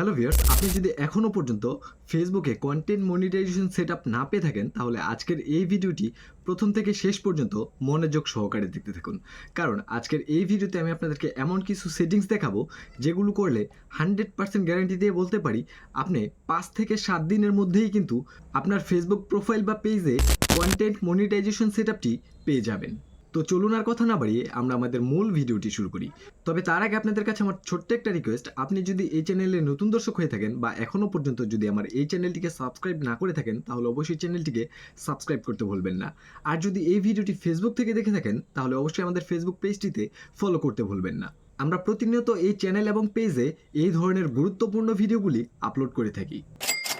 Hello viewers আপনি যদি এখনও পর্যন্ত ফেসবুকে কন্টেন্ট মনিটাইজেশন সেট না পেয়ে থাকেন, তাহলে আজকের এই ভিডিওটি প্রথম থেকে শেষ পর্যন্ত মনোযোগ সহকারে দেখতে থাকুন। কারণ আজকের এই ভিডিওতে আমি আপনাদেরকে এমন কিছু সেটিংস দেখাবো, যেগুলো করলে হান্ড্রেড পার্সেন্ট গ্যারান্টি দিয়ে বলতে পারি, আপনি পাঁচ থেকে সাত দিনের মধ্যেই কিন্তু আপনার ফেসবুক প্রোফাইল বা পেজে কন্টেন্ট মনিটাইজেশন সেট পেয়ে যাবেন। তো চলুন আর কথা না বাড়িয়ে আমরা আমাদের মূল ভিডিওটি শুরু করি। তবে তার আগে আপনাদের কাছে আমার ছোট্ট একটা রিকোয়েস্ট আপনি যদি এই চ্যানেলে নতুন দর্শক হয়ে থাকেন বা এখনও পর্যন্ত যদি আমার এই চ্যানেলটিকে সাবস্ক্রাইব না করে থাকেন, তাহলে অবশ্যই চ্যানেলটিকে সাবস্ক্রাইব করতে ভুলবেন না। আর যদি এই ভিডিওটি ফেসবুক থেকে দেখে থাকেন, তাহলে অবশ্যই আমাদের ফেসবুক পেজটিতে ফলো করতে ভুলবেন না। আমরা প্রতিনিয়ত এই চ্যানেল এবং পেজে এই ধরনের গুরুত্বপূর্ণ ভিডিওগুলি আপলোড করে থাকি।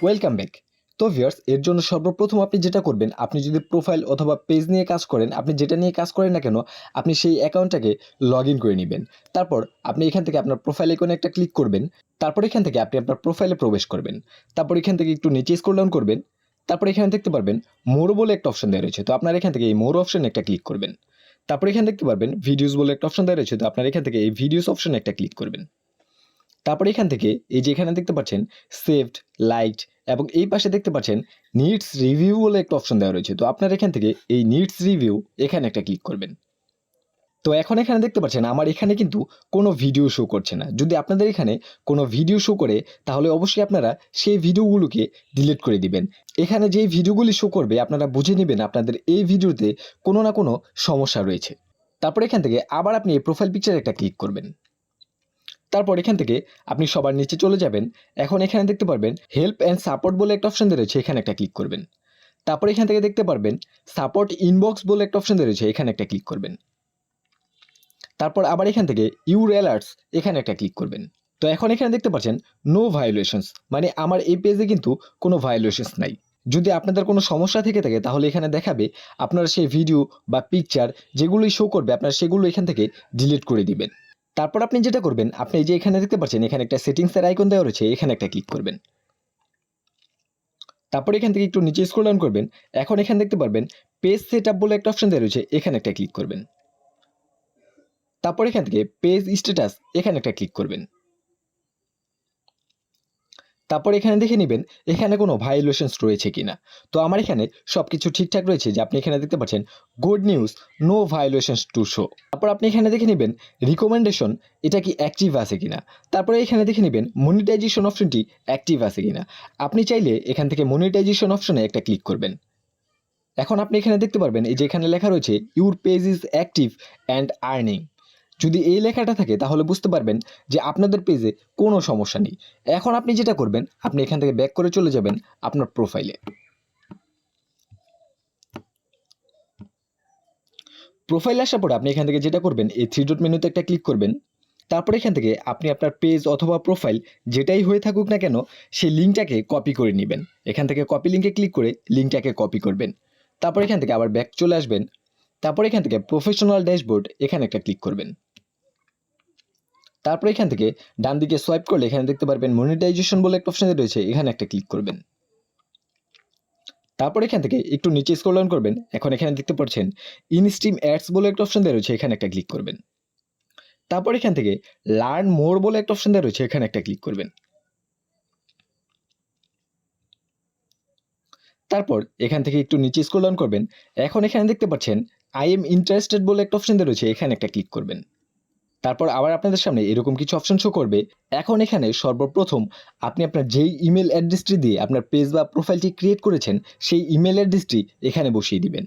ওয়েলকাম ব্যাক তো ভিউয়ার্স এর জন্য সর্বপ্রথম আপনি যেটা করবেন, আপনি যদি প্রোফাইল অথবা পেজ নিয়ে কাজ করেন, আপনি যেটা নিয়ে কাজ করেন না কেন, আপনি সেই অ্যাকাউন্টটাকে লগ করে নেবেন। তারপর আপনি এখান থেকে আপনার প্রোফাইল আইকনে একটা ক্লিক করবেন, তারপর এখান থেকে আপনি আপনার প্রোফাইলে প্রবেশ করবেন। তারপর এখান থেকে একটু নিচে স্ক্রল ডাউন করবেন, তারপর এখানে দেখতে পারবেন মোর বলে একটা অপশন দেওয়া রয়েছে, তো আপনার এখান থেকে এই মোর অপশনে একটা ক্লিক করবেন। তারপর এখানে দেখতে পারবেন ভিডিওস বলে একটা অপশন দেওয়া রয়েছে, তো আপনার এখান থেকে এই ভিডিওস অপশনে একটা ক্লিক করবেন। তারপর এখান থেকে এই যে এখানে দেখতে পাচ্ছেন সেভড লাইট এবং এই পাশে দেখতে পাচ্ছেন নিডস রিভিউ বলে একটা অপশন দেওয়া রয়েছে। তো আপনার এখান থেকে এই নিডস রিভিউ এখানে একটা ক্লিক করবেন। তো এখন এখানে দেখতে পাচ্ছেন আমার এখানে কিন্তু কোনো ভিডিও শো করছে না। যদি আপনাদের এখানে কোনো ভিডিও শো করে, তাহলে অবশ্যই আপনারা সেই ভিডিওগুলোকে ডিলিট করে দিবেন। এখানে যেই ভিডিওগুলি শো করবে, আপনারা বুঝে নেবেন আপনাদের এই ভিডিওতে কোনো না কোনো সমস্যা রয়েছে। তারপর এখান থেকে আবার আপনি এই প্রোফাইল পিকচার একটা ক্লিক করবেন। তারপর এখান থেকে আপনি সবার নিচে চলে যাবেন। এখন এখানে দেখতে পারবেন হেল্প অ্যান্ড সাপোর্ট বলে একটা অপশন রয়েছে এখানে একটা ক্লিক করবেন। তারপর এখান থেকে দেখতে পারবেন সাপোর্ট ইনবক্স বলে একটা অপশন রয়েছে এখানে একটা ক্লিক করবেন। তারপর আবার এখান থেকে ইউর অ্যালার্টস এখানে একটা ক্লিক করবেন। তো এখন এখানে দেখতে পাচ্ছেন নো ভায়োলেশনস মানে আমার এই পেজে কিন্তু কোনো ভায়োলেশনস নাই। যদি আপনাদের কোনো সমস্যা থেকে থাকে, তাহলে এখানে দেখাবে আপনারা সেই ভিডিও বা পিকচার যেগুলোই শো করবে, আপনারা সেগুলো এখান থেকে ডিলিট করে দিবেন। তারপর আপনি যেটা করবেন, আপনি যে এখানে দেখতে পাচ্ছেন, এখানে একটা সেটিংসের আইকন দেওয়া রয়েছে, এখানে একটা ক্লিক করবেন। তারপর এখান থেকে একটু নিচে স্ক্রল ডাউন করবেন, এখন এখানে দেখতে পারবেন পেজ সেট আপ বলে একটা অপশন দেওয়া রয়েছে, এখানে একটা ক্লিক করবেন। তারপর এখান থেকে পেজ স্ট্যাটাস এখানে একটা ক্লিক করবেন। তারপর এখানে দেখে নেবেন, এখানে কোনো ভায়োলেশনস রয়েছে কিনা। তো আমার এখানে সব কিছু ঠিকঠাক রয়েছে যে আপনি এখানে দেখতে পাচ্ছেন good news no violations to show তারপর আপনি এখানে দেখে নেবেন রিকমেন্ডেশন এটা কি অ্যাক্টিভ আছে কিনা। তারপরে এখানে দেখে নেবেন মনিটাইজেশন অপশনটি অ্যাক্টিভ আছে কিনা। আপনি চাইলে এখান থেকে মনিটাইজেশন অপশনে একটা ক্লিক করবেন। এখন আপনি এখানে দেখতে পারবেন, এই যে এখানে লেখা রয়েছে your page is active and earning যদি এই লেখাটা থাকে, তাহলে বুঝতে পারবেন যে আপনাদের পেজে কোনো সমস্যা নেই। এখন আপনি যেটা করবেন, আপনি এখান থেকে ব্যাক করে চলে যাবেন আপনার প্রোফাইলে প্রোফাইল আসার পরে আপনি এখান থেকে যেটা করবেন, এই থ্রি ডট মেনুতে একটা ক্লিক করবেন। তারপরে এখান থেকে আপনি আপনার পেজ অথবা প্রোফাইল যেটাই হয়ে থাকুক না কেন, সেই লিঙ্কটাকে কপি করে নেবেন। এখান থেকে কপি লিঙ্কে ক্লিক করে লিঙ্কটাকে কপি করবেন। তারপর এখান থেকে আবার ব্যাক চলে আসবেন। তারপর এখান থেকে প্রফেশনাল ড্যাশবোর্ড এখানে একটা ক্লিক করবেন। তারপর এখান থেকে ডান দিকে সোয়াইপ করলে এখানে দেখতে পারবেন মনিটাইজেশন বলে একটা অপশন রয়েছে, এখানে একটা ক্লিক করবেন। তারপর এখান থেকে একটু নিচে স্ক্রল ডাউন করবেন, এখন এখানে দেখতে পাচ্ছেন ইনস্ট্রিম অ্যাডস বলে একটা অপশন দেওয়া রয়েছে, এখানে একটা ক্লিক করবেন। তারপর এখান থেকে লার্ন মোর বলে একটা অপশন দেওয়া রয়েছে, এখানে একটা ক্লিক করবেন। তারপর এখান থেকে একটু নিচে স্ক্রল ডাউন করবেন, এখন এখানে দেখতে পাচ্ছেন আই এম ইন্টারেস্টেড বলে একটা অপশন দেওয়া রয়েছে, এখানে একটা ক্লিক করবেন। তারপর আবার আপনাদের সামনে এরকম কিছু অপশন শো করবে। এখন এখানে সর্বপ্রথম আপনি আপনার যেই ইমেল অ্যাড্রেসটি দিয়ে আপনার পেজ বা প্রোফাইলটি ক্রিয়েট করেছেন, সেই ইমেল অ্যাড্রেসটি এখানে বসিয়ে দিবেন।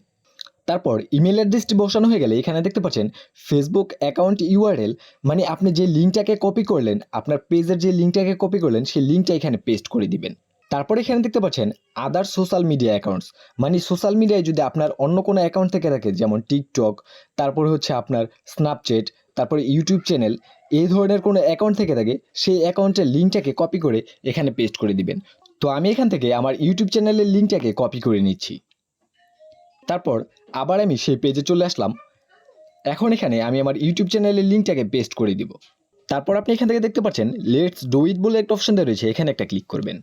তারপর ইমেল অ্যাড্রেসটি বসানো হয়ে গেলে এখানে দেখতে পাচ্ছেন ফেসবুক অ্যাকাউন্ট ইউআরএল মানে আপনি যে লিঙ্কটাকে কপি করলেন, আপনার পেজের যে লিঙ্কটাকে কপি করলেন, সেই লিঙ্কটা এখানে পেস্ট করে দিবেন। তারপর এখানে দেখতে পাচ্ছেন আদার সোশ্যাল মিডিয়া অ্যাকাউন্টস মানে সোশ্যাল মিডিয়ায় যদি আপনার অন্য কোনো অ্যাকাউন্ট থেকে থাকে, যেমন টিকটক তারপর হচ্ছে আপনার স্ন্যাপচ্যাট তারপরে ইউটিউব চ্যানেল এই ধরনের কোনো অ্যাকাউন্ট থেকে থাকে, সেই অ্যাকাউন্টের লিঙ্কটাকে কপি করে এখানে পেস্ট করে দিবেন। তো আমি এখান থেকে আমার ইউটিউব চ্যানেলের লিঙ্কটাকে কপি করে নিচ্ছি। তারপর আবার আমি সেই পেজে চলে আসলাম। এখন এখানে আমি আমার ইউটিউব চ্যানেলের লিঙ্কটাকে পেস্ট করে দিব। তারপর আপনি এখান থেকে দেখতে পাচ্ছেন লেটস ডু ইট বলে একটা অপশন রয়েছে, এখানে একটা ক্লিক করবেন।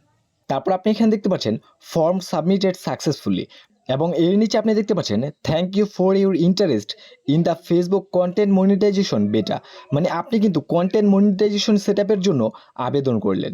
তারপর আপনি এখানে দেখতে পাচ্ছেন ফর্ম সাবমিটেড সাকসেসফুলি এবং এর নিচে আপনি দেখতে পাচ্ছেন thank you for your interest in the Facebook content monetisation beta মানে আপনি কিন্তু কন্টেন্ট মনিটাইজেশন সেট জন্য আবেদন করলেন।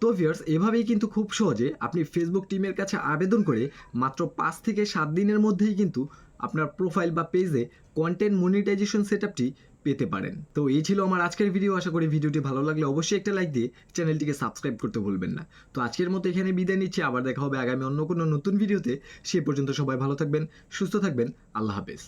তো ভিউয়ার্স এভাবেই কিন্তু খুব সহজে আপনি ফেসবুক টিমের কাছে আবেদন করে মাত্র পাঁচ থেকে সাত দিনের মধ্যেই কিন্তু আপনার প্রোফাইল বা পেজে কন্টেন্ট মনিটাইজেশন সেটআপটি পেতে পারেন। তো এই ছিল আমার আজকের ভিডিও আশা করি ভিডিওটি ভালো লাগলে অবশ্যই একটা লাইক দিয়ে চ্যানেলটিকে সাবস্ক্রাইব করতে ভুলবেন না। তো আজকের মতো এখানে বিদায় নিচ্ছি। আবার দেখা হবে আগামী অন্য কোনো নতুন ভিডিওতে সে পর্যন্ত সবাই ভালো থাকবেন, সুস্থ থাকবেন। আল্লাহ হাফেজ।